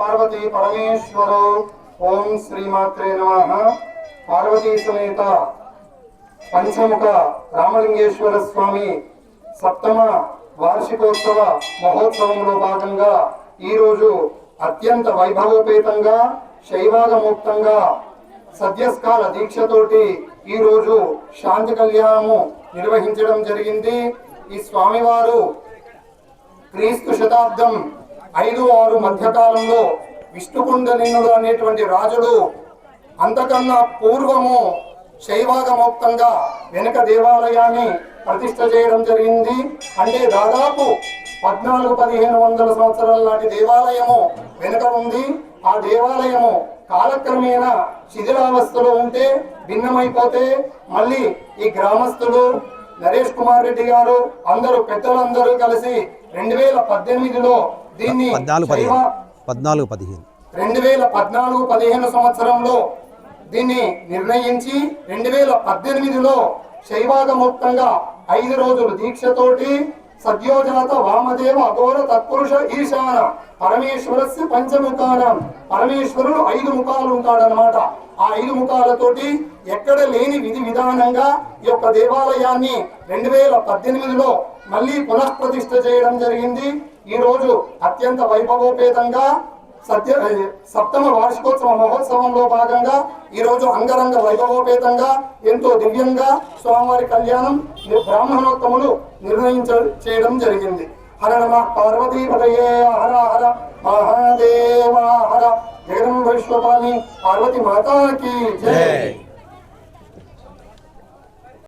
పార్వతీ పరమేశ్వరో. ఓం శ్రీమాత్రే నమ. పార్వతీ సమేత పంచముఖ రామలింగేశ్వర స్వామి సప్తమ వార్షికోత్సవ మహోత్సవంలో భాగంగా ఈరోజు అత్యంత వైభవోపేతంగా శైవాలముక్తంగా సద్యస్కాల దీక్షతోటి ఈరోజు శాంతి కళ్యాణము నిర్వహించడం జరిగింది. ఈ స్వామివారు క్రీస్తు శతాబ్దం ఐదు ఆరు మధ్యకాలంలో విష్ణుకుండలినుడు అనేటువంటి రాజుడు అంతకన్నా పూర్వము శైవాగమోక్తంగా వెనుక దేవాలయాన్ని ప్రతిష్ట చేయడం జరిగింది. అంటే దాదాపు పద్నాలుగు పదిహేను వందల సంవత్సరాల నాటి దేవాలయము వెనుక ఉంది. ఆ దేవాలయము కాలక్రమేణా శిథిలావస్థలో ఉంటే భిన్నమైపోతే మళ్ళీ ఈ గ్రామస్తులు నరేష్ కుమార్ రెడ్డి గారు అందరూ పెద్దలందరూ కలిసి రెండు వేల పద్దెనిమిదిలో దీన్ని పద్నాలుగు పదిహేను. రెండు వేల పద్నాలుగు పదిహేను సంవత్సరంలో దీన్ని నిర్ణయించి రెండు వేల పద్దెనిమిదిలో శైవాగముక్తంగా ఐదు రోజులు దీక్షతోటి సద్యోజాత వామదేవ అఘోర తత్పురుష ఈశాన. పరమేశ్వరస్య పంచముఖానం. పరమేశ్వరుడు ఐదు ముఖాలు ఉంటాడనమాట ఆ ఐదు ముఖాలతోటి ఎక్కడ లేని విధి విధానంగా ఈ యొక్క దేవాలయాన్ని రెండు వేల పద్దెనిమిదిలో మళ్ళీ పునఃప్రతిష్ఠ చేయడం జరిగింది. ఈ రోజు అత్యంత వైభవోపేతంగా సత్య సప్తమ వార్షికోత్సవ మహోత్సవంలో భాగంగా ఈ రోజు అంగరంగ వైభవోపేతంగా ఎంతో దివ్యంగా స్వామివారి కళ్యాణం బ్రాహ్మణోత్తములు నిర్ణయించ చేయడం జరిగింది. హర నమ పార్వతీ పదయే హర హర మహాదేవ హర. జగదంబ పార్వతి మాతాకి జయ